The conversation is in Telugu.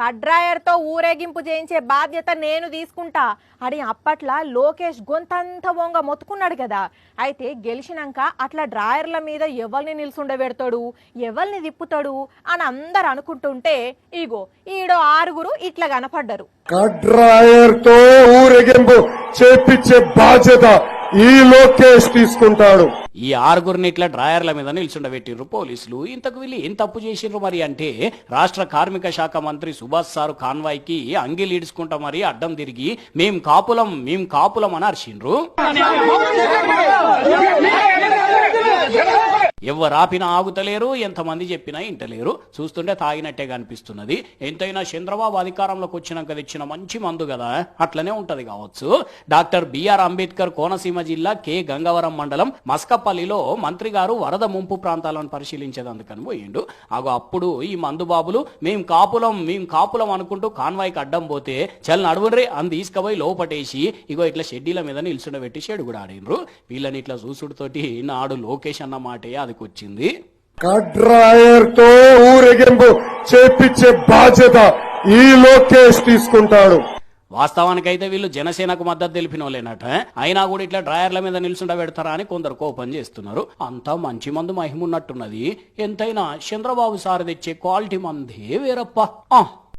కడ్రాయర్తో ఊరేగింపు చేయించే బాధ్యత నేను తీసుకుంటా అని అప్పట్లా లోకేష్ గొంతంత వంగ మొత్తుకున్నాడు కదా. అయితే గెలిచినాక అట్లా డ్రాయర్ల మీద ఎవరిని నిల్చుండబెడతాడు ఎవరిని తిప్పుతాడు అని అందరు అనుకుంటుంటే ఇగో ఈడో ఆరుగురు ఇట్లా కనపడ్డారు. కడ్రాయర్తో ఊరేగింపు చేపించే బాధ్యత ఈ లోకేష్ తీసుకుంటాడు. ఈ ఆరుగురిని ఇట్లా డ్రాయర్ల మీద నిల్చుండబెట్టిర్రు పోలీసులు. ఇంతకు వీళ్ళు ఏం తప్పు చేసిండ్రు మరి అంటే రాష్ట్ర కార్మిక శాఖ మంత్రి సుభాష్ సారు కాన్వాయ్కి అంగిలు ఈడ్చుకుంటా మరి అడ్డం తిరిగి మేం కాపులం మేం కాపులం అని అరిచిండ్రు. ఎవరు ఆపినా ఆగుతలేరు ఎంతమంది చెప్పినా ఇంటలేరు. చూస్తుంటే తాగినట్టే కనిపిస్తున్నది. ఎంతైనా చంద్రబాబు అధికారంలోకి వచ్చినాక తెచ్చిన మంచి మందు కదా అట్లనే ఉంటది కావచ్చు. డాక్టర్ బిఆర్ అంబేద్కర్ కోనసీమ జిల్లా కె. గంగవరం మండలం మస్కపల్లిలో మంత్రి గారు వరద ముంపు ప్రాంతాలను పరిశీలించేదందుకని పోయిండు. అగో అప్పుడు ఈ మందు బాబులు మేం కాపులం మేం కాపులం అనుకుంటూ కాన్వాయ్కి అడ్డం పోతే చల్ నడువురే అని తీసుకుపోయి లోపటేసి ఇగో ఇట్లా షెడ్డీల మీద నిల్చుండబెట్టి షెడ్ కూడా ఆడిండ్రు. వీళ్ళని ఇట్లా చూసుడుతోటి నాడు లోకేష్ అన్న మాటే అదికొచ్చింది కడ్రాయర్తో ఊరేగింపు చేపించే బాధ్యత ఈ లోకేష్ తీసుకుంటాడు. వాస్తవానికైతే వీళ్ళు జనసేనకు మద్దతు తెలిపిన వాళ్ళేనట. అయినా కూడా ఇట్లా డ్రాయర్ల మీద నిల్చుండ పెడతారా అని కొందరు కోపం చేస్తున్నారు. అంతా మంచి మందు మహిమున్నట్టున్నది. ఎంతైనా చంద్రబాబు సార్ తెచ్చే క్వాలిటీ మందే వేరప్ప.